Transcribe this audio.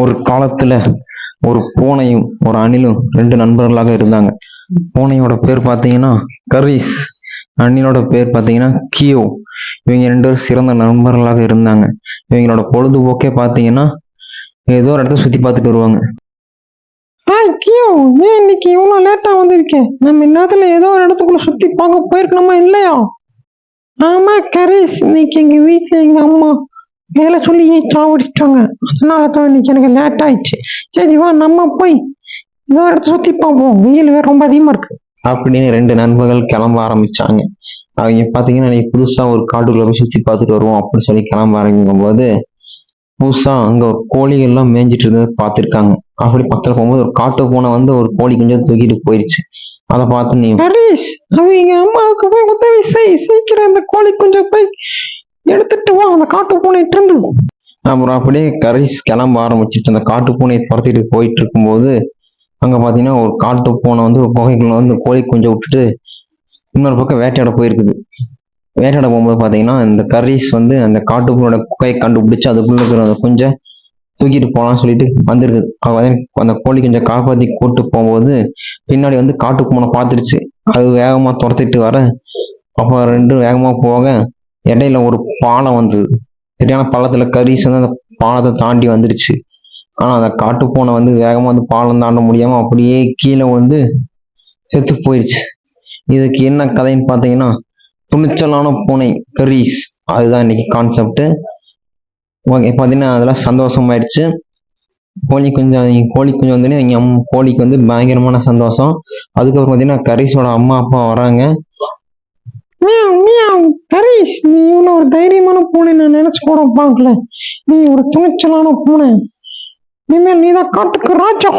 ஒரு காலத்துல ஒரு பூனையும் ஒரு அணிலும் ரெண்டு நண்பர்களாக இருந்தாங்க. பூனையோட பேர் பார்த்தீங்கன்னா கரீஸ் அணிலோட பேர் பார்த்தீங்கன்னா கியோ. இவங்க ரெண்டு பேரும் சிறந்த நண்பர்களாக இருந்தாங்க. இவங்களோட பொழுதுபோக்கே பார்த்தீங்கன்னா ஏதோ ஒரு இடத்த சுத்தி பார்த்துட்டு வருவாங்க. ஆ கியோ ஏன் இன்னைக்கு இவ்வளோ லேட்டாக வந்திருக்கேன் நம்ம இந்நேரத்தில் ஏதோ ஒரு இடத்துக்குள்ள சுற்றி பார்க்க போயிருக்கணுமா இல்லையா? ஆமா கரீஸ் இன்னைக்கு எங்கள் வீட்டில் எங்கள் அம்மா வேலை சொல்லி சாவடிச்சிட்டாங்க அதனால தான் இன்னைக்கு எனக்கு லேட் ஆயிடுச்சு. சரி வா நம்ம போய் ஒரு இடத்த சுற்றி பார்ப்போம். வெயில் வேற ரொம்ப அதிகமாக இருக்கு. அப்படின்னு ரெண்டு நண்பர்கள் கிளம்ப ஆரம்பிச்சாங்க. அவங்க பார்த்தீங்கன்னா இன்னைக்கு புதுசா ஒரு காட்டுக்குள்ள போய் சுத்தி பார்த்துட்டு வருவோம் அப்படின்னு சொல்லி கிளம்ப ஆரம்பிக்கும் போது புதுசா அங்க ஒரு கோழிகள் எல்லாம் மேய்ஞ்சிட்டு இருந்ததை பார்த்திருக்காங்க. அப்படி பக்கத்துல போகும்போது ஒரு காட்டு பூனை வந்து ஒரு கோழி கொஞ்சம் தூக்கிட்டு போயிருச்சு. அதை பார்த்து நீ கரீஸ் அவன் எங்கள் அம்மாவுக்கு போய் உதவி செய். சீக்கிரம் அந்த கோழி கொஞ்சம் போய் எடுத்துட்டு வா அந்த காட்டு பூனைட்டு இருந்து அப்புறம் அப்படியே கரைஸ் கிளம்ப ஆரம்பிச்சிட்டு அந்த காட்டு பூனையை துரத்திட்டு போயிட்டு இருக்கும்போது அங்க பாத்தீங்கன்னா ஒரு காட்டு பூனை வந்து ஒரு குகைக்குள்ள வந்து கோழி குஞ்சை விட்டுட்டு இன்னொரு பக்கம் வேட்டையாட போயிருக்குது. வேட்டையாட போகும்போது பாத்தீங்கன்னா இந்த கரீஸ் வந்து அந்த காட்டு பூனோட குகையை கண்டுபிடிச்சு அதுக்குள்ள இருக்கிற அந்த குஞ்சை தூக்கிட்டு போகலாம்னு சொல்லிட்டு வந்திருக்குது. அந்த கோழி குஞ்சை காப்பாத்தி கூட்டு போகும்போது பின்னாடி வந்து காட்டு பூனை பார்த்துருச்சு அது வேகமா துரத்திட்டு வர அப்போ ரெண்டும் வேகமா போக இடையில ஒரு பாலம் வந்தது சரியான பள்ளத்துல கரீஸ் வந்து அந்த பாலத்தை தாண்டி வந்துருச்சு. ஆனா அந்த காட்டு பூனை வந்து வேகமா வந்து பாலம் தாண்ட முடியாம அப்படியே கீழே வந்து செத்து போயிடுச்சு இதுக்கு என்ன கதைன்னு பார்த்தீங்கன்னா துணிச்சலான பூனை கரீஸ். அதுதான் இன்னைக்கு கான்செப்ட் ஓகே பார்த்தீங்கன்னா அதெல்லாம் சந்தோஷமாயிடுச்சு கோழி கொஞ்சம் கோழி கொஞ்சம் வந்தோடனே எங்கள் அம்மா கோழிக்கு வந்து பயங்கரமான சந்தோஷம். அதுக்கப்புறம் பார்த்தீங்கன்னா கரீஸோட அம்மா அப்பா வராங்க. மியாவ் மியாவ் நீ இவ்வளோ ஒரு தைரியமான பூனை நான் நினைச்சு கூட பார்க்கல. நீ ஒரு துணிச்சலான பூனை. இனிமேல் நீ தான் காட்டுக்கு ராஜா.